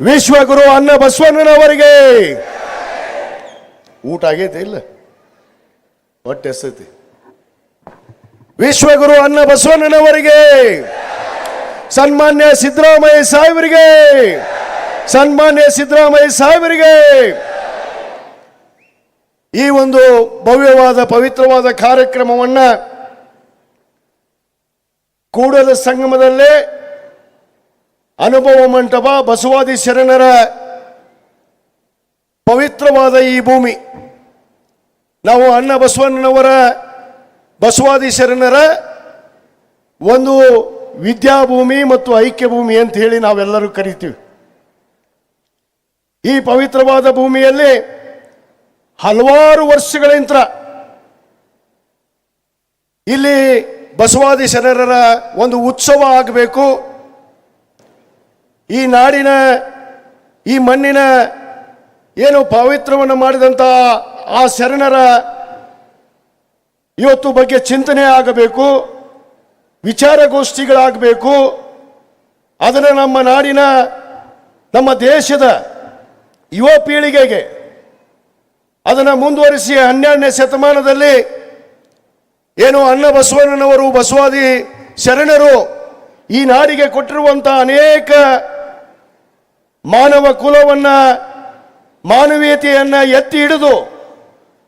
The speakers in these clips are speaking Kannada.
ವಿಶ್ವಗುರು ಅನ್ನ ಬಸವಣ್ಣನವರಿಗೆ ಊಟ ಆಗೈತೆ ಇಲ್ಲ? ಹೊಟ್ಟೆ ಸತಿ ವಿಶ್ವಗುರು ಅನ್ನ ಬಸವಣ್ಣನವರಿಗೆ ಸನ್ಮಾನ್ಯ ಸಿದ್ದರಾಮಯ್ಯ ಸಾಹೇಬರಿಗೆ. ಸನ್ಮಾನ್ಯ ಸಿದ್ದರಾಮಯ್ಯ ಸಾಹೇಬರಿಗೆ. ಈ ಒಂದು ಭವ್ಯವಾದ, ಪವಿತ್ರವಾದ ಕಾರ್ಯಕ್ರಮವನ್ನ ಕೂಡಲ ಸಂಗಮದಲ್ಲೇ ಅನುಭವ ಮಂಟಪ ಬಸವಾದಿ ಶರಣರ ಪವಿತ್ರವಾದ ಈ ಭೂಮಿ. ನಾವು ಅಣ್ಣ ಬಸವಣ್ಣನವರ ಬಸವಾದಿ ಶರಣರ ಒಂದು ವಿದ್ಯಾಭೂಮಿ ಮತ್ತು ಐಕ್ಯ ಭೂಮಿ ಅಂತ ಹೇಳಿ ನಾವೆಲ್ಲರೂ ಕರಿತೀವಿ. ಈ ಪವಿತ್ರವಾದ ಭೂಮಿಯಲ್ಲಿ ಹಲವಾರು ವರ್ಷಗಳಿಂದ ಇಲ್ಲಿ ಬಸವಾದಿ ಶರಣರ ಒಂದು ಉತ್ಸವ ಆಗಬೇಕು. ಈ ನಾಡಿನ, ಈ ಮಣ್ಣಿನ ಏನು ಪವಿತ್ರವನ್ನು ಮಾಡಿದಂಥ ಆ ಶರಣರ ಇವತ್ತು ಬಗ್ಗೆ ಚಿಂತನೆ ಆಗಬೇಕು, ವಿಚಾರಗೋಷ್ಠಿಗಳಾಗಬೇಕು. ಅದನ್ನು ನಮ್ಮ ನಾಡಿನ, ನಮ್ಮ ದೇಶದ ಯುವ ಪೀಳಿಗೆಗೆ, ಅದನ್ನು ಮುಂದುವರಿಸಿ ಹನ್ನೆರಡನೇ ಶತಮಾನದಲ್ಲಿ ಏನು ಅನ್ನ ಬಸವಣ್ಣನವರು ಬಸವಾದಿ ಶರಣರು ಈ ನಾಡಿಗೆ ಕೊಟ್ಟಿರುವಂಥ ಅನೇಕ ಮಾನವ ಕುಲವನ್ನ, ಮಾನವೀಯತೆಯನ್ನು ಎತ್ತಿ ಹಿಡಿದು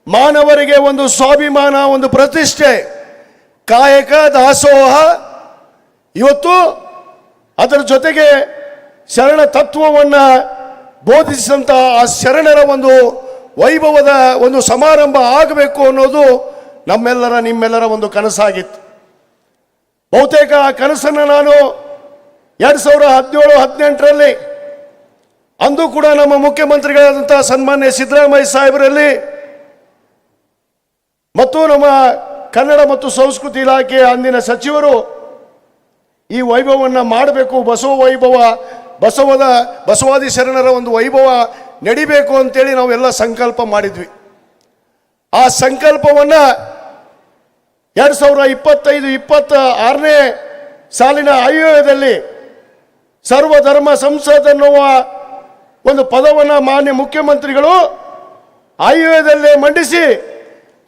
ಮಾನವರಿಗೆ ಒಂದು ಸ್ವಾಭಿಮಾನ, ಒಂದು ಪ್ರತಿಷ್ಠೆ. ಕಾಯಕ ದಾಸೋಹ. ಇವತ್ತು ಅದರ ಜೊತೆಗೆ ಶರಣ ತತ್ವವನ್ನು ಬೋಧಿಸಿದಂಥ ಆ ಶರಣರ ಒಂದು ವೈಭವದ ಒಂದು ಸಮಾರಂಭ ಆಗಬೇಕು ಅನ್ನೋದು ನಮ್ಮೆಲ್ಲರ, ನಿಮ್ಮೆಲ್ಲರ ಒಂದು ಕನಸಾಗಿತ್ತು. ಬಹುತೇಕ ಆ ಕನಸನ್ನು ನಾನು ಎರಡು ಸಾವಿರ ಹದಿನೇಳು, ಹದಿನೆಂಟರಲ್ಲಿ ಅಂದು ಕೂಡ ನಮ್ಮ ಮುಖ್ಯಮಂತ್ರಿಗಳಾದಂತಹ ಸನ್ಮಾನ್ಯ ಸಿದ್ದರಾಮಯ್ಯ ಸಾಹೇಬರಲ್ಲಿ ಮತ್ತು ನಮ್ಮ ಕನ್ನಡ ಮತ್ತು ಸಂಸ್ಕೃತಿ ಇಲಾಖೆಯ ಅಂದಿನ ಸಚಿವರು ಈ ವೈಭವವನ್ನು ಮಾಡಬೇಕು. ಬಸವ ವೈಭವ, ಬಸವದ, ಬಸವಾದಿ ಶರಣರ ಒಂದು ವೈಭವ ನಡಿಬೇಕು ಅಂತೇಳಿ ನಾವೆಲ್ಲ ಸಂಕಲ್ಪ ಮಾಡಿದ್ವಿ. ಆ ಸಂಕಲ್ಪವನ್ನು ಎರಡು ಸಾವಿರ ಇಪ್ಪತ್ತೈದು ಇಪ್ಪತ್ತ ಆರನೇ ಸಾಲಿನ ಆಯೋಗದಲ್ಲಿ ಸರ್ವಧರ್ಮ ಸಂಸದ್ ಅನ್ನುವ ಒಂದು ಪದವನ್ನು ಮಾನ್ಯ ಮುಖ್ಯಮಂತ್ರಿಗಳು ಆಯುವ್ಯದಲ್ಲೇ ಮಂಡಿಸಿ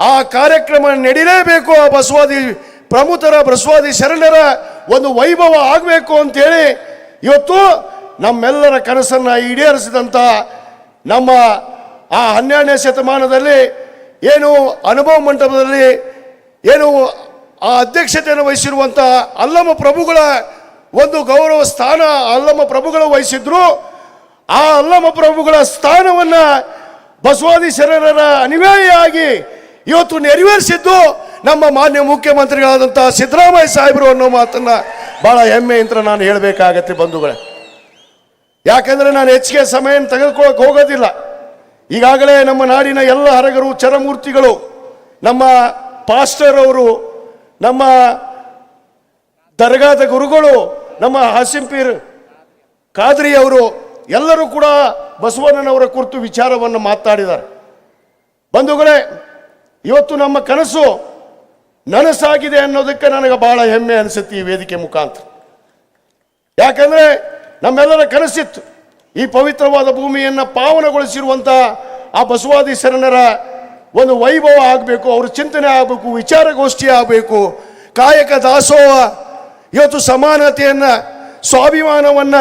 ಆ ಕಾರ್ಯಕ್ರಮ ನಡೀಲೇಬೇಕು, ಆ ಬಸವಾದಿ ಪ್ರಮುಖರ, ಬಸವಾದಿ ಶರಣರ ಒಂದು ವೈಭವ ಆಗಬೇಕು ಅಂತೇಳಿ ಇವತ್ತು ನಮ್ಮೆಲ್ಲರ ಕನಸನ್ನು ಈಡೇರಿಸಿದಂಥ ನಮ್ಮ ಆ ಹನ್ನೆರಡನೇ ಶತಮಾನದಲ್ಲಿ ಏನು ಅನುಭವ ಮಂಟಪದಲ್ಲಿ ಏನು ಆ ಅಧ್ಯಕ್ಷತೆಯನ್ನು ವಹಿಸಿರುವಂಥ ಅಲ್ಲಮ ಪ್ರಭುಗಳ ಒಂದು ಗೌರವ ಸ್ಥಾನ ಅಲ್ಲಮ ಪ್ರಭುಗಳು ವಹಿಸಿದ್ರು. ಆ ಅಲ್ಲಮ ಪ್ರಭುಗಳ ಸ್ಥಾನವನ್ನ ಬಸವಾದಿ ಶರಣರ ಅನಿವಾಯಿಯಾಗಿ ಇವತ್ತು ನೆರವೇರಿಸಿದ್ದು ನಮ್ಮ ಮಾನ್ಯ ಮುಖ್ಯಮಂತ್ರಿಗಳಾದಂತಹ ಸಿದ್ದರಾಮಯ್ಯ ಸಾಹೇಬರು ಅನ್ನೋ ಮಾತನ್ನ ಬಹಳ ಹೆಮ್ಮೆಯಿಂದ ನಾನು ಹೇಳಬೇಕಾಗತ್ತೆ ಬಂಧುಗಳೇ. ಯಾಕಂದ್ರೆ ನಾನು ಹೆಚ್ಚಿಗೆ ಸಮಯ ತೆಗೆದುಕೊಳ್ಳಕ್ಕೆ ಹೋಗೋದಿಲ್ಲ. ಈಗಾಗಲೇ ನಮ್ಮ ನಾಡಿನ ಎಲ್ಲ ಹರಗರು, ಚರಮೂರ್ತಿಗಳು, ನಮ್ಮ ಪಾಸ್ಟರ್ ಅವರು, ನಮ್ಮ ದರ್ಗಾದ ಗುರುಗಳು, ನಮ್ಮ ಹಾಸಿಂಪೀರ್ ಖಾದ್ರಿ ಅವರು ಎಲ್ಲರೂ ಕೂಡ ಬಸವಣ್ಣನವರ ಕುರಿತು ವಿಚಾರವನ್ನು ಮಾತಾಡಿದ್ದಾರೆ. ಬಂಧುಗಳೇ, ಇವತ್ತು ನಮ್ಮ ಕನಸು ನನಸಾಗಿದೆ ಅನ್ನೋದಕ್ಕೆ ನನಗೆ ಬಹಳ ಹೆಮ್ಮೆ ಅನಿಸುತ್ತೆ ಈ ವೇದಿಕೆ ಮುಖಾಂತರ. ಯಾಕಂದರೆ ನಮ್ಮೆಲ್ಲರ ಕನಸಿತ್ತು ಈ ಪವಿತ್ರವಾದ ಭೂಮಿಯನ್ನು ಪಾವನಗೊಳಿಸಿರುವಂಥ ಆ ಬಸವಾದಿ ಶರಣರ ಒಂದು ವೈಭವ ಆಗಬೇಕು, ಅವ್ರ ಚಿಂತನೆ ಆಗಬೇಕು, ವಿಚಾರಗೋಷ್ಠಿ ಆಗಬೇಕು. ಕಾಯಕ ದಾಸೋಹ ಇವತ್ತು ಸಮಾನತೆಯನ್ನು, ಸ್ವಾಭಿಮಾನವನ್ನ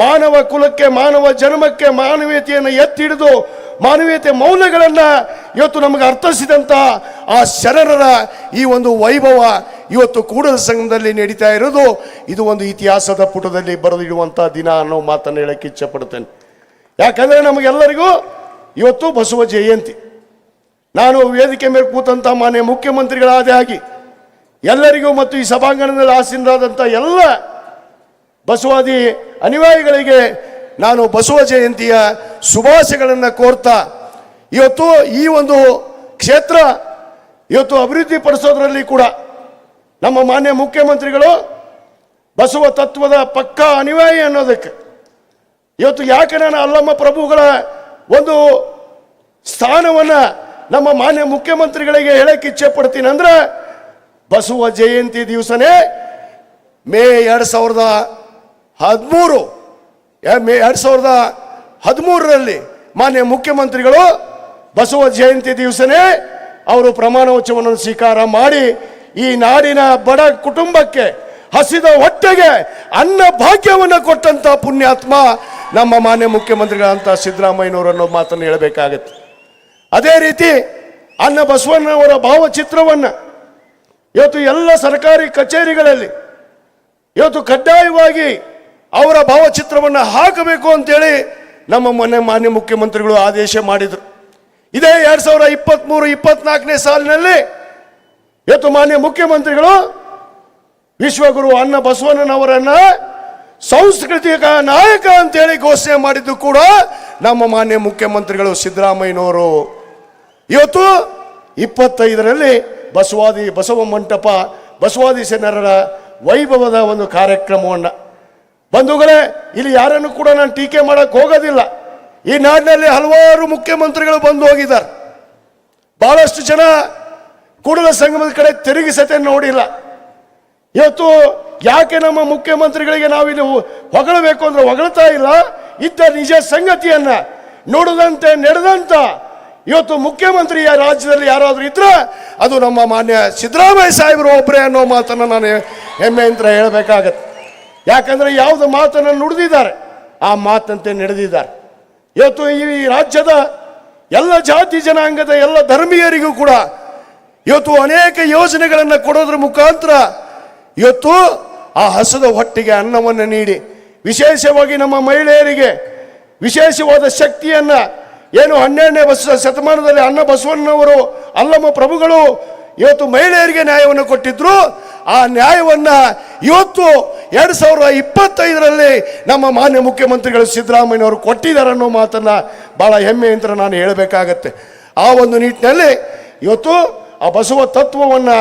ಮಾನವ ಕುಲಕ್ಕೆ, ಮಾನವ ಜನ್ಮಕ್ಕೆ ಮಾನವೀಯತೆಯನ್ನು ಎತ್ತಿ ಹಿಡಿದು ಮಾನವೀಯತೆ ಮೌಲ್ಯಗಳನ್ನು ಇವತ್ತು ನಮಗೆ ಅರ್ಥಿಸಿದಂಥ ಆ ಶರಣರ ಈ ಒಂದು ವೈಭವ ಇವತ್ತು ಕೂಡಲ ಸಂಘದಲ್ಲಿ ನಡೀತಾ ಇರೋದು. ಇದು ಒಂದು ಇತಿಹಾಸದ ಪುಟದಲ್ಲಿ ಬರೆದಿಡುವಂಥ ದಿನ ಅನ್ನೋ ಮಾತನ್ನು ಹೇಳಕ್ಕೆ ಇಚ್ಛಪಡ್ತೇನೆ ಯಾಕಂದರೆ ನಮಗೆಲ್ಲರಿಗೂ ಇವತ್ತು ಬಸವ ಜಯಂತಿ. ನಾನು ವೇದಿಕೆ ಮೇಲೆ ಕೂತಂಥ ಮಾನ್ಯ ಮುಖ್ಯಮಂತ್ರಿಗಳಾದ ಆಗಿ ಎಲ್ಲರಿಗೂ ಮತ್ತು ಈ ಸಭಾಂಗಣದಲ್ಲಿ ಆಸೀನರಾದಂಥ ಎಲ್ಲ ಬಸವಾದಿ ಅನಿವಾಯಿಗಳಿಗೆ ನಾನು ಬಸವ ಜಯಂತಿಯ ಶುಭಾಶಯಗಳನ್ನು ಕೋರ್ತಾ, ಇವತ್ತು ಈ ಒಂದು ಕ್ಷೇತ್ರ ಇವತ್ತು ಅಭಿವೃದ್ಧಿ ಪಡಿಸೋದ್ರಲ್ಲಿ ಕೂಡ ನಮ್ಮ ಮಾನ್ಯ ಮುಖ್ಯಮಂತ್ರಿಗಳು ಬಸವ ತತ್ವದ ಪಕ್ಕ ಅನಿವಾರ್ಯ ಅನ್ನೋದಕ್ಕೆ. ಇವತ್ತು ಯಾಕೆ ನಾನು ಅಲ್ಲಮ್ಮ ಪ್ರಭುಗಳ ಒಂದು ಸ್ಥಾನವನ್ನು ನಮ್ಮ ಮಾನ್ಯ ಮುಖ್ಯಮಂತ್ರಿಗಳಿಗೆ ಹೇಳಕ್ಕೆ ಇಚ್ಛೆ ಪಡ್ತೀನಿ ಅಂದರೆ ಬಸವ ಜಯಂತಿ ದಿವಸನೇ ಮೇ ಎರಡು ಸಾವಿರದ ಹದಿಮೂರು. ಎರಡು ಸಾವಿರದ ಹದಿಮೂರರಲ್ಲಿ ಮಾನ್ಯ ಮುಖ್ಯಮಂತ್ರಿಗಳು ಬಸವ ಜಯಂತಿ ದಿವಸನೇ ಅವರು ಪ್ರಮಾಣ ವಚನವನ್ನು ಸ್ವೀಕಾರ ಮಾಡಿ ಈ ನಾಡಿನ ಬಡ ಕುಟುಂಬಕ್ಕೆ ಹಸಿದ ಹೊಟ್ಟೆಗೆ ಅನ್ನ ಭಾಗ್ಯವನ್ನು ಕೊಟ್ಟಂತ ಪುಣ್ಯಾತ್ಮ ನಮ್ಮ ಮಾನ್ಯ ಮುಖ್ಯಮಂತ್ರಿಗಳಂತ ಸಿದ್ದರಾಮಯ್ಯನವರು ಅನ್ನೋ ಮಾತನ್ನು ಹೇಳಬೇಕಾಗತ್ತೆ. ಅದೇ ರೀತಿ ಅನ್ನ ಬಸವಣ್ಣವರ ಭಾವಚಿತ್ರವನ್ನು ಇವತ್ತು ಎಲ್ಲ ಸರ್ಕಾರಿ ಕಚೇರಿಗಳಲ್ಲಿ ಇವತ್ತು ಕಡ್ಡಾಯವಾಗಿ ಅವರ ಭಾವಚಿತ್ರವನ್ನು ಹಾಕಬೇಕು ಅಂತೇಳಿ ನಮ್ಮ ಮೊನ್ನೆ ಮಾನ್ಯ ಮುಖ್ಯಮಂತ್ರಿಗಳು ಆದೇಶ ಮಾಡಿದರು. ಇದೇ ಎರಡು ಸಾವಿರ ಇಪ್ಪತ್ತ್ಮೂರು ಇಪ್ಪತ್ನಾಲ್ಕನೇ ಸಾಲಿನಲ್ಲಿ ಇವತ್ತು ಮಾನ್ಯ ಮುಖ್ಯಮಂತ್ರಿಗಳು ವಿಶ್ವಗುರು ಅನ್ನ ಬಸವಣ್ಣನವರನ್ನ ಸಾಂಸ್ಕೃತಿಕ ನಾಯಕ ಅಂತೇಳಿ ಘೋಷಣೆ ಮಾಡಿದ್ದು ಕೂಡ ನಮ್ಮ ಮಾನ್ಯ ಮುಖ್ಯಮಂತ್ರಿಗಳು ಸಿದ್ದರಾಮಯ್ಯನವರು. ಇವತ್ತು ಇಪ್ಪತ್ತೈದರಲ್ಲಿ ಬಸವಾದಿ, ಬಸವ ಮಂಟಪ, ಬಸವಾದಿ ಸೇನರ ವೈಭವದ ಒಂದು ಕಾರ್ಯಕ್ರಮವನ್ನು ಬಂಧುಗಳೇ, ಇಲ್ಲಿ ಯಾರನ್ನು ಕೂಡ ನಾನು ಟೀಕೆ ಮಾಡಕ್ಕೆ ಹೋಗೋದಿಲ್ಲ. ಈ ನಾಡಿನಲ್ಲಿ ಹಲವಾರು ಮುಖ್ಯಮಂತ್ರಿಗಳು ಬಂದು ಹೋಗಿದ್ದಾರೆ. ಬಹಳಷ್ಟು ಜನ ಕೂಡಲ ಸಂಗಮದ ಕಡೆ ತಿರುಗಿ ಸತೆ ನೋಡಿಲ್ಲ. ಇವತ್ತು ಯಾಕೆ ನಮ್ಮ ಮುಖ್ಯಮಂತ್ರಿಗಳಿಗೆ ನಾವಿಲ್ಲಿ ಹೊಗಳಬೇಕು ಅಂದ್ರೆ ಹೊಗಳ್ತಾ ಇಲ್ಲ? ಇದ್ದ ನಿಜ ಸಂಗತಿಯನ್ನ ನೋಡದಂತೆ, ನಡೆದಂತ ಇವತ್ತು ಮುಖ್ಯಮಂತ್ರಿ ರಾಜ್ಯದಲ್ಲಿ ಯಾರಾದ್ರೂ ಇದ್ರೆ ಅದು ನಮ್ಮ ಮಾನ್ಯ ಸಿದ್ದರಾಮಯ್ಯ ಸಾಹೇಬರು ಒಬ್ಬರೇ ಅನ್ನೋ ಮಾತನ್ನು ನಾನು ಹೆಮ್ಮೆಯಿಂದ ಹೇಳಬೇಕಾಗತ್ತೆ. ಯಾಕಂದ್ರೆ ಯಾವುದು ಮಾತನ್ನು ನುಡಿದಿದ್ದಾರೆ. ಆ ಮಾತಂತೆ ನಡೆದಿದ್ದಾರೆ. ಇವತ್ತು ಈ ರಾಜ್ಯದ ಎಲ್ಲ ಜಾತಿ ಜನಾಂಗದ ಎಲ್ಲ ಧರ್ಮೀಯರಿಗೂ ಕೂಡ ಇವತ್ತು ಅನೇಕ ಯೋಜನೆಗಳನ್ನು ಕೊಡೋದ್ರ ಮುಖಾಂತರ ಇವತ್ತು ಆ ಹಸದ ಹೊಟ್ಟೆಗೆ ಅನ್ನವನ್ನು ನೀಡಿ, ವಿಶೇಷವಾಗಿ ನಮ್ಮ ಮಹಿಳೆಯರಿಗೆ ವಿಶೇಷವಾದ ಶಕ್ತಿಯನ್ನು ಏನು ಹನ್ನೆರಡನೇ ಬಸ ಶತಮಾನದಲ್ಲಿ ಅನ್ನ ಬಸವಣ್ಣನವರು, ಅಲ್ಲಮ್ಮ ಪ್ರಭುಗಳು ಇವತ್ತು ಮಹಿಳೆಯರಿಗೆ ನ್ಯಾಯವನ್ನು ಕೊಟ್ಟಿದ್ರು. ಆ ನ್ಯಾಯವನ್ನು ಇವತ್ತು ಎರಡ್ ಸಾವಿರದ ಇಪ್ಪತ್ತೈದರಲ್ಲಿ ನಮ್ಮ ಮಾನ್ಯ ಮುಖ್ಯಮಂತ್ರಿಗಳು ಸಿದ್ದರಾಮಯ್ಯನವರು ಕೊಟ್ಟಿದ್ದಾರೆ ಅನ್ನೋ ಮಾತನ್ನ ಬಹಳ ಅಂತ ನಾನು ಹೇಳಬೇಕಾಗತ್ತೆ. ಆ ಒಂದು ನಿಟ್ಟಿನಲ್ಲಿ ಇವತ್ತು ಆ ಬಸವ ತತ್ವವನ್ನು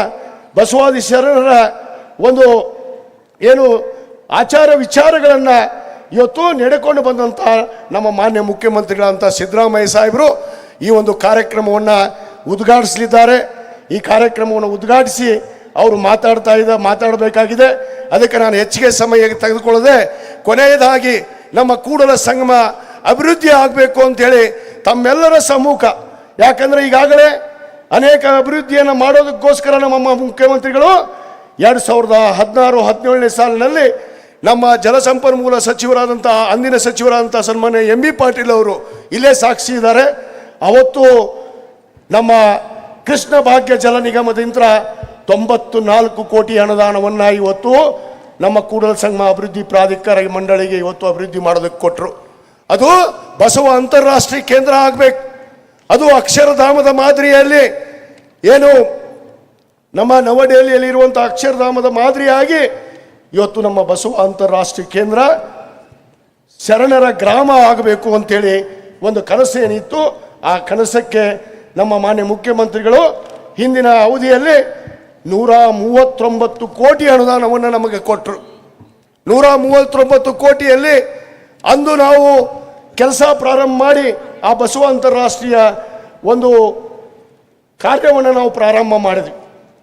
ಬಸವಾದಿ ಶರಣರ ಒಂದು ಏನು ಆಚಾರ ವಿಚಾರಗಳನ್ನು ಇವತ್ತು ನಡೆಕೊಂಡು ಬಂದಂಥ ನಮ್ಮ ಮಾನ್ಯ ಮುಖ್ಯಮಂತ್ರಿಗಳಂತ ಸಿದ್ದರಾಮಯ್ಯ ಸಾಹೇಬರು ಈ ಒಂದು ಕಾರ್ಯಕ್ರಮವನ್ನು ಉದ್ಘಾಟಿಸಲಿದ್ದಾರೆ. ಈ ಕಾರ್ಯಕ್ರಮವನ್ನು ಉದ್ಘಾಟಿಸಿ ಅವರು ಮಾತಾಡ್ತಾ ಇದ್ದ, ಮಾತಾಡಬೇಕಾಗಿದೆ. ಅದಕ್ಕೆ ನಾನು ಹೆಚ್ಚಿಗೆ ಸಮಯ ತೆಗೆದುಕೊಳ್ಳದೆ, ಕೊನೆಯದಾಗಿ ನಮ್ಮ ಕೂಡಲ ಸಂಗಮ ಅಭಿವೃದ್ಧಿ ಆಗಬೇಕು ಅಂತೇಳಿ ತಮ್ಮೆಲ್ಲರ ಸಮ್ಮುಖ. ಯಾಕಂದರೆ ಈಗಾಗಲೇ ಅನೇಕ ಅಭಿವೃದ್ಧಿಯನ್ನು ಮಾಡೋದಕ್ಕೋಸ್ಕರ ನಮ್ಮ ಮುಖ್ಯಮಂತ್ರಿಗಳು ಎರಡು ಸಾವಿರದ ಹದಿನಾರು, ಹದಿನೇಳನೇ ಸಾಲಿನಲ್ಲಿ ನಮ್ಮ ಜಲಸಂಪನ್ಮೂಲ ಸಚಿವರಾದಂಥ ಅಂದಿನ ಸಚಿವರಾದಂಥ ಸನ್ಮಾನ್ಯ ಎಂ ಬಿ ಪಾಟೀಲ್ ಅವರು ಇಲ್ಲೇ ಸಾಕ್ಷಿ ಇದ್ದಾರೆ. ಅವತ್ತು ನಮ್ಮ ಕೃಷ್ಣ ಭಾಗ್ಯ ಜಲ ನಿಗಮದಿಂದ ತೊಂಬತ್ತು ನಾಲ್ಕು ಕೋಟಿ ಅನುದಾನವನ್ನು ಇವತ್ತು ನಮ್ಮ ಕೂಡಲ ಸಂಗಮ ಅಭಿವೃದ್ಧಿ ಪ್ರಾಧಿಕಾರ ಮಂಡಳಿಗೆ ಇವತ್ತು ಅಭಿವೃದ್ಧಿ ಮಾಡೋದಕ್ಕೆ ಕೊಟ್ಟರು ಅದು ಬಸವ ಅಂತಾರಾಷ್ಟ್ರೀಯ ಕೇಂದ್ರ ಆಗಬೇಕು. ಅದು ಅಕ್ಷರಧಾಮದ ಮಾದರಿಯಲ್ಲಿ ಏನು ನಮ್ಮ ನವದೆಹಲಿಯಲ್ಲಿ ಇರುವಂಥ ಅಕ್ಷರಧಾಮದ ಮಾದರಿಯಾಗಿ ಇವತ್ತು ನಮ್ಮ ಬಸವ ಅಂತಾರಾಷ್ಟ್ರೀಯ ಕೇಂದ್ರ ಶರಣರ ಗ್ರಾಮ ಆಗಬೇಕು ಅಂತೇಳಿ ಒಂದು ಕನಸು ಏನಿತ್ತು ಆ ಕನಸಕ್ಕೆ ನಮ್ಮ ಮಾನ್ಯ ಮುಖ್ಯಮಂತ್ರಿಗಳು ಹಿಂದಿನ ಅವಧಿಯಲ್ಲಿ ನೂರ ಮೂವತ್ತೊಂಬತ್ತು ಕೋಟಿ ಅನುದಾನವನ್ನು ನಮಗೆ ಕೊಟ್ಟರು ನೂರ ಮೂವತ್ತೊಂಬತ್ತು ಕೋಟಿಯಲ್ಲಿ ಅಂದು ನಾವು ಕೆಲಸ ಪ್ರಾರಂಭ ಮಾಡಿ ಆ ಬಸವ ಅಂತಾರಾಷ್ಟ್ರೀಯ ಒಂದು ಕಾರ್ಯವನ್ನು ನಾವು ಪ್ರಾರಂಭ ಮಾಡಿದ್ವಿ.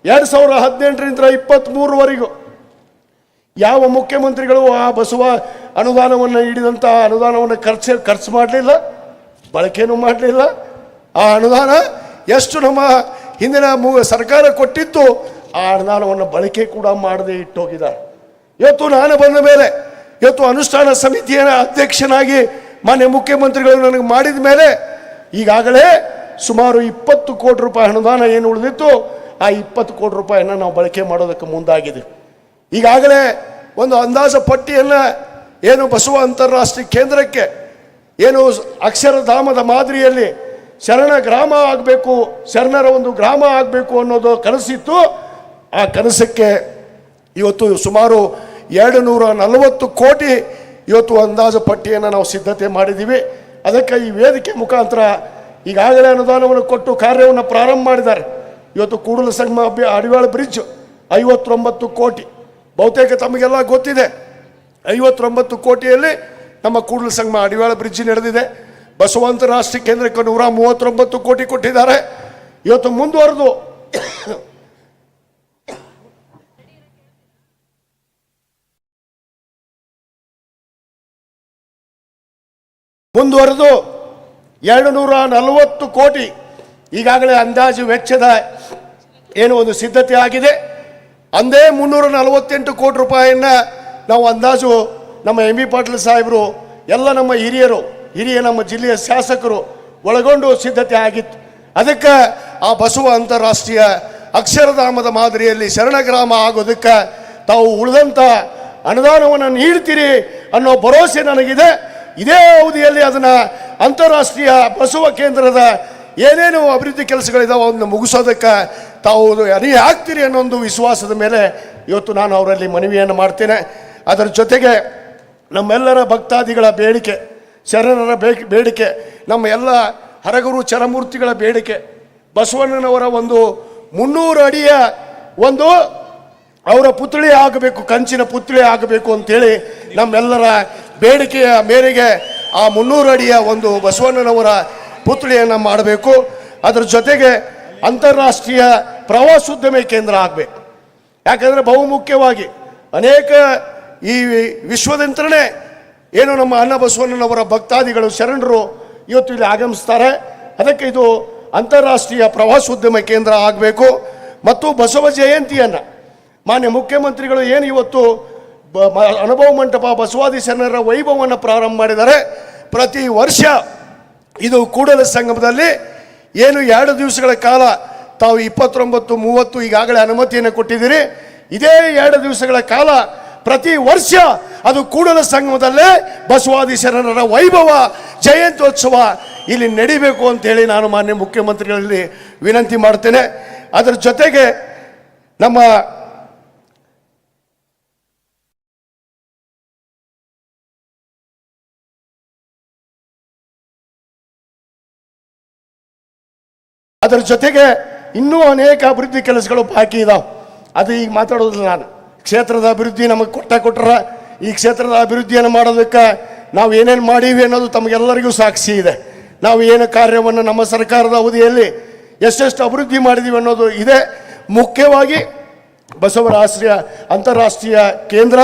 ಎರಡು ಸಾವಿರದ ಹದಿನೆಂಟರಿಂದ ಇಪ್ಪತ್ತ್ಮೂರವರೆಗೂ ಯಾವ ಮುಖ್ಯಮಂತ್ರಿಗಳು ಆ ಬಸವ ಅನುದಾನವನ್ನು ಹಿಡಿದಂಥ ಅನುದಾನವನ್ನು ಖರ್ಚು ಖರ್ಚು ಮಾಡಲಿಲ್ಲ ಬಳಕೆಯೂ ಮಾಡಲಿಲ್ಲ. ಆ ಅನುದಾನ ಎಷ್ಟು ನಮ್ಮ ಹಿಂದಿನ ಮೂ ಸರ್ಕಾರ ಕೊಟ್ಟಿತ್ತು, ಆ ಅನುದಾನವನ್ನು ಬಳಕೆ ಕೂಡ ಮಾಡದೆ ಇಟ್ಟೋಗಿದ್ದಾರೆ. ಇವತ್ತು ನಾನು ಬಂದ ಮೇಲೆ, ಇವತ್ತು ಅನುಷ್ಠಾನ ಸಮಿತಿಯ ಅಧ್ಯಕ್ಷನಾಗಿ ಮಾನ್ಯ ಮುಖ್ಯಮಂತ್ರಿಗಳು ನನಗೆ ಮಾಡಿದ ಮೇಲೆ, ಈಗಾಗಲೇ ಸುಮಾರು ಇಪ್ಪತ್ತು ಕೋಟಿ ರೂಪಾಯಿ ಅನುದಾನ ಏನು ಉಳಿದಿತ್ತು, ಆ ಇಪ್ಪತ್ತು ಕೋಟಿ ರೂಪಾಯಿಯನ್ನು ನಾವು ಬಳಕೆ ಮಾಡೋದಕ್ಕೆ ಮುಂದಾಗಿದೆ. ಈಗಾಗಲೇ ಒಂದು ಅಂದಾಜ ಪಟ್ಟಿಯನ್ನು ಏನು ಬಸವ ಅಂತಾರಾಷ್ಟ್ರೀಯ ಕೇಂದ್ರಕ್ಕೆ, ಏನು ಅಕ್ಷರಧಾಮದ ಮಾದರಿಯಲ್ಲಿ ಶರಣ ಗ್ರಾಮ ಆಗಬೇಕು, ಶರಣರ ಒಂದು ಗ್ರಾಮ ಆಗಬೇಕು ಅನ್ನೋದು ಕನಸಿತ್ತು. ಆ ಕನಸಕ್ಕೆ ಇವತ್ತು ಸುಮಾರು ಎರಡು ನೂರ ನಲವತ್ತು ಕೋಟಿ ಇವತ್ತು ಅಂದಾಜು ಪಟ್ಟಿಯನ್ನು ನಾವು ಸಿದ್ಧತೆ ಮಾಡಿದ್ದೀವಿ. ಅದಕ್ಕೆ ಈ ವೇದಿಕೆ ಮುಖಾಂತರ ಈಗಾಗಲೇ ಅನುದಾನವನ್ನು ಕೊಟ್ಟು ಕಾರ್ಯವನ್ನು ಪ್ರಾರಂಭ ಮಾಡಿದ್ದಾರೆ. ಇವತ್ತು ಕೂಡಲ ಸಂಗಮ ಅಭ್ಯ ಅಡಿವಾಳ ಬ್ರಿಡ್ಜ್ ಐವತ್ತೊಂಬತ್ತು ಕೋಟಿ. ಬಹುತೇಕ ತಮಗೆಲ್ಲ ಗೊತ್ತಿದೆ. ಐವತ್ತೊಂಬತ್ತು ಕೋಟಿಯಲ್ಲಿ ನಮ್ಮ ಕೂಡಲ ಸಂಗಮ ಅಡಿವಾಳ ಬ್ರಿಡ್ಜ್ ನಡೆದಿದೆ. ಬಸವಂತ ರಾಷ್ಟ್ರೀಯ ಕೇಂದ್ರಕ್ಕೆ ನೂರ ಮೂವತ್ತೊಂಬತ್ತು ಕೋಟಿ ಕೊಟ್ಟಿದ್ದಾರೆ. ಇವತ್ತು ಮುಂದುವರೆದು ಮುಂದುವರೆದು ಎರಡು ನೂರ ನಲವತ್ತು ಕೋಟಿ ಈಗಾಗಲೇ ಅಂದಾಜು ವೆಚ್ಚದ ಏನು ಒಂದು ಸಿದ್ಧತೆ ಆಗಿದೆ. ಅಂದೇ ಮುನ್ನೂರ ನಲವತ್ತೆಂಟು ಕೋಟಿ ರೂಪಾಯಿಯನ್ನ ನಾವು ಅಂದಾಜು ನಮ್ಮ ಎಂ ಬಿ ಪಾಟೀಲ್ ಸಾಹೇಬರು, ಎಲ್ಲ ನಮ್ಮ ಹಿರಿಯರು ಹಿರಿಯ ನಮ್ಮ ಜಿಲ್ಲೆಯ ಶಾಸಕರು ಒಳಗೊಂಡು ಸಿದ್ಧತೆ ಆಗಿತ್ತು. ಅದಕ್ಕೆ ಆ ಬಸವ ಅಂತಾರಾಷ್ಟ್ರೀಯ ಅಕ್ಷರಧಾಮದ ಮಾದರಿಯಲ್ಲಿ ಶರಣಗ್ರಾಮ ಆಗೋದಕ್ಕೆ ತಾವು ಉಳಿದಂಥ ಅನುದಾನವನ್ನು ನೀಡ್ತೀರಿ ಅನ್ನೋ ಭರವಸೆ ನನಗಿದೆ. ಇದೇ ಅವಧಿಯಲ್ಲಿ ಅದನ್ನು ಅಂತಾರಾಷ್ಟ್ರೀಯ ಬಸವ ಕೇಂದ್ರದ ಏನೇನು ಅಭಿವೃದ್ಧಿ ಕೆಲಸಗಳಿದಾವೆ ಅದನ್ನು ಮುಗಿಸೋದಕ್ಕೆ ತಾವು ಅರಿ ಆಗ್ತೀರಿ ಅನ್ನೋ ಒಂದು ವಿಶ್ವಾಸದ ಮೇಲೆ ಇವತ್ತು ನಾನು ಅವರಲ್ಲಿ ಮನವಿಯನ್ನು ಮಾಡ್ತೇನೆ. ಅದರ ಜೊತೆಗೆ ನಮ್ಮೆಲ್ಲರ ಭಕ್ತಾದಿಗಳ ಬೇಡಿಕೆ ಶರಣರ ಬೇಡಿಕೆ, ನಮ್ಮ ಎಲ್ಲ ಹರಗುರು ಚರಮೂರ್ತಿಗಳ ಬೇಡಿಕೆ, ಬಸವಣ್ಣನವರ ಒಂದು ಮುನ್ನೂರು ಅಡಿಯ ಒಂದು ಅವರ ಪುತ್ಳಿ ಆಗಬೇಕು, ಕಂಚಿನ ಪುತ್ಳಿ ಆಗಬೇಕು ಅಂತೇಳಿ ನಮ್ಮೆಲ್ಲರ ಬೇಡಿಕೆಯ ಮೇರೆಗೆ ಆ ಮುನ್ನೂರು ಅಡಿಯ ಒಂದು ಬಸವಣ್ಣನವರ ಪುತ್ಳಿಯನ್ನು ಮಾಡಬೇಕು. ಅದರ ಜೊತೆಗೆ ಅಂತಾರಾಷ್ಟ್ರೀಯ ಪ್ರವಾಸೋದ್ಯಮ ಕೇಂದ್ರ ಆಗಬೇಕು. ಯಾಕಂದರೆ ಬಹುಮುಖ್ಯವಾಗಿ ಅನೇಕ ಈ ವಿಶ್ವದಂತ್ರನೇ ಏನು ನಮ್ಮ ಅನ್ನ ಬಸವಣ್ಣನವರ ಭಕ್ತಾದಿಗಳು ಶರಣರು ಇವತ್ತು ಇಲ್ಲಿ ಆಗಮಿಸ್ತಾರೆ. ಅದಕ್ಕೆ ಇದು ಅಂತಾರಾಷ್ಟ್ರೀಯ ಪ್ರವಾಸೋದ್ಯಮ ಕೇಂದ್ರ ಆಗಬೇಕು. ಮತ್ತು ಬಸವ ಜಯಂತಿಯನ್ನು ಮಾನ್ಯ ಮುಖ್ಯಮಂತ್ರಿಗಳು ಏನು ಇವತ್ತು ಬ- ಅನುಭವ ಮಂಟಪ ಬಸವಾದಿ ಶರಣರ ವೈಭವವನ್ನು ಪ್ರಾರಂಭ ಮಾಡಿದ್ದಾರೆ. ಪ್ರತಿ ವರ್ಷ ಇದು ಕೂಡಲ ಸಂಗಮದಲ್ಲಿ ಏನು ಎರಡು ದಿವಸಗಳ ಕಾಲ ತಾವು ಇಪ್ಪತ್ತೊಂಬತ್ತು ಮೂವತ್ತು ಈಗಾಗಲೇ ಅನುಮತಿಯನ್ನು ಕೊಟ್ಟಿದ್ದೀರಿ. ಇದೇ ಎರಡು ದಿವಸಗಳ ಕಾಲ ಪ್ರತಿ ವರ್ಷ ಅದು ಕೂಡಲ ಸಂಗಮದಲ್ಲೇ ಬಸವಾದಿ ಶರಣರ ವೈಭವ ಜಯಂತ್ಯೋತ್ಸವ ಇಲ್ಲಿ ನಡಿಬೇಕು ಅಂತೇಳಿ ನಾನು ಮಾನ್ಯ ಮುಖ್ಯಮಂತ್ರಿಗಳಲ್ಲಿ ವಿನಂತಿ ಮಾಡ್ತೇನೆ. ಅದರ ಜೊತೆಗೆ ನಮ್ಮ ಅದರ ಜೊತೆಗೆ ಇನ್ನೂ ಅನೇಕ ಅಭಿವೃದ್ಧಿ ಕೆಲಸಗಳು ಬಾಕಿ ಇದಾವೆ. ಅದು ಈಗ ಮಾತಾಡೋದಿಲ್ಲ ನಾನು. ಕ್ಷೇತ್ರದ ಅಭಿವೃದ್ಧಿ ನಮಗೆ ಕೊಟ್ಟ ಕೊಟ್ಟರ ಈ ಕ್ಷೇತ್ರದ ಅಭಿವೃದ್ಧಿಯನ್ನು ಮಾಡೋದಕ್ಕೆ ನಾವು ಏನೇನು ಮಾಡೀವಿ ಅನ್ನೋದು ತಮಗೆಲ್ಲರಿಗೂ ಸಾಕ್ಷಿ ಇದೆ. ನಾವು ಏನು ಕಾರ್ಯವನ್ನು ನಮ್ಮ ಸರ್ಕಾರದ ಅವಧಿಯಲ್ಲಿ ಎಷ್ಟೆಷ್ಟು ಅಭಿವೃದ್ಧಿ ಮಾಡಿದ್ದೀವಿ ಅನ್ನೋದು ಇದೆ. ಮುಖ್ಯವಾಗಿ ಬಸವರಾಷ್ಟ್ರೀಯ ಅಂತಾರಾಷ್ಟ್ರೀಯ ಕೇಂದ್ರ,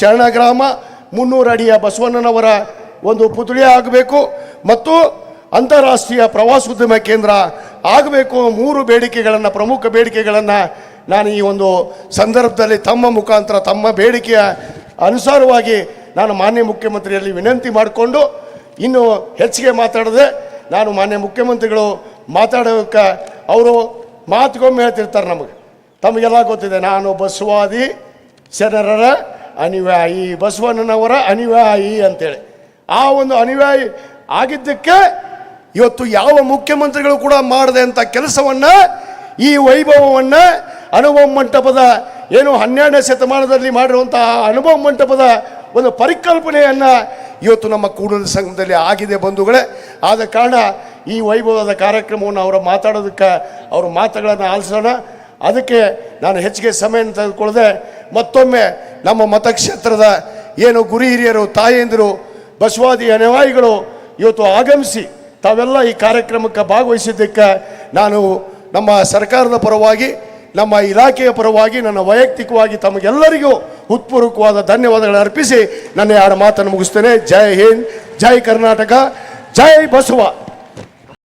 ಶರಣಗ್ರಾಮ, ಮುನ್ನೂರು ಅಡಿಯ ಬಸವಣ್ಣನವರ ಒಂದು ಪುತ್ಳಿ ಆಗಬೇಕು ಮತ್ತು ಅಂತಾರಾಷ್ಟ್ರೀಯ ಪ್ರವಾಸೋದ್ಯಮ ಕೇಂದ್ರ ಆಗಬೇಕು. ಮೂರು ಬೇಡಿಕೆಗಳನ್ನು, ಪ್ರಮುಖ ಬೇಡಿಕೆಗಳನ್ನು ನಾನು ಈ ಒಂದು ಸಂದರ್ಭದಲ್ಲಿ ತಮ್ಮ ಮುಖಾಂತರ, ತಮ್ಮ ಬೇಡಿಕೆಯ ಅನುಸಾರವಾಗಿ ನಾನು ಮಾನ್ಯ ಮುಖ್ಯಮಂತ್ರಿಯಲ್ಲಿ ವಿನಂತಿ ಮಾಡಿಕೊಂಡು ಇನ್ನು ಹೆಚ್ಚಿಗೆ ಮಾತಾಡದೆ ನಾನು ಮಾನ್ಯ ಮುಖ್ಯಮಂತ್ರಿಗಳು ಮಾತಾಡೋಕ್ಕೆ ಅವರು ಮಾತುಗೊಮ್ಮೆ ಹೇಳ್ತಿರ್ತಾರೆ ನಮಗೆ. ತಮಗೆಲ್ಲ ಗೊತ್ತಿದೆ, ನಾನು ಬಸವಾದಿ ಶರಣರ ಅನಿವಾಯಿ ಬಸವಣ್ಣನವರ ಅನಿವಾಯಿ ಅಂತೇಳಿ. ಆ ಒಂದು ಅನಿವಾಯಿ ಆಗಿದ್ದಕ್ಕೆ ಇವತ್ತು ಯಾವ ಮುಖ್ಯಮಂತ್ರಿಗಳು ಕೂಡ ಮಾಡದೆ ಅಂತ ಕೆಲಸವನ್ನ ಈ ವೈಭವವನ್ನು ಅನುಭವ ಮಂಟಪದ ಏನು ಹನ್ನೆರಡನೇ ಶತಮಾನದಲ್ಲಿ ಮಾಡಿರುವಂತಹ ಅನುಭವ ಮಂಟಪದ ಒಂದು ಪರಿಕಲ್ಪನೆಯನ್ನು ಇವತ್ತು ನಮ್ಮ ಕೂಡಲ ಸಂಘದಲ್ಲಿ ಆಗಿದೆ ಬಂಧುಗಳೇ. ಆದ ಕಾರಣ ಈ ವೈಭವದ ಕಾರ್ಯಕ್ರಮವನ್ನು ಅವರು ಮಾತಾಡೋದಕ್ಕೆ ಅವ್ರ ಮಾತುಗಳನ್ನು ಆಲಿಸೋಣ. ಅದಕ್ಕೆ ನಾನು ಹೆಚ್ಚಿಗೆ ಸಮಯ ತೆಗೆದುಕೊಳ್ಳದೆ ಮತ್ತೊಮ್ಮೆ ನಮ್ಮ ಮತಕ್ಷೇತ್ರದ ಏನು ಗುರಿ ಹಿರಿಯರು, ತಾಯಂದಿರು, ಬಸವಾದಿ ಅನುಯಾಯಿಗಳು ಇವತ್ತು ಆಗಮಿಸಿ ತಾವೆಲ್ಲ ಈ ಕಾರ್ಯಕ್ರಮಕ್ಕೆ ಭಾಗವಹಿಸಿದ್ದಕ್ಕೆ ನಾನು ನಮ್ಮ ಸರ್ಕಾರದ ಪರವಾಗಿ, ನಮ್ಮ ಇಲಾಖೆಯ ಪರವಾಗಿ, ನನ್ನ ವೈಯಕ್ತಿಕವಾಗಿ ತಮಗೆಲ್ಲರಿಗೂ ಹೃತ್ಪೂರ್ವಕವಾದ ಧನ್ಯವಾದಗಳನ್ನು ಅರ್ಪಿಸಿ ನನ್ನ ಎರಡು ಮಾತನ್ನು ಮುಗಿಸ್ತೇನೆ. ಜೈ ಹಿಂದ್, ಜೈ ಕರ್ನಾಟಕ, ಜೈ ಬಸವ.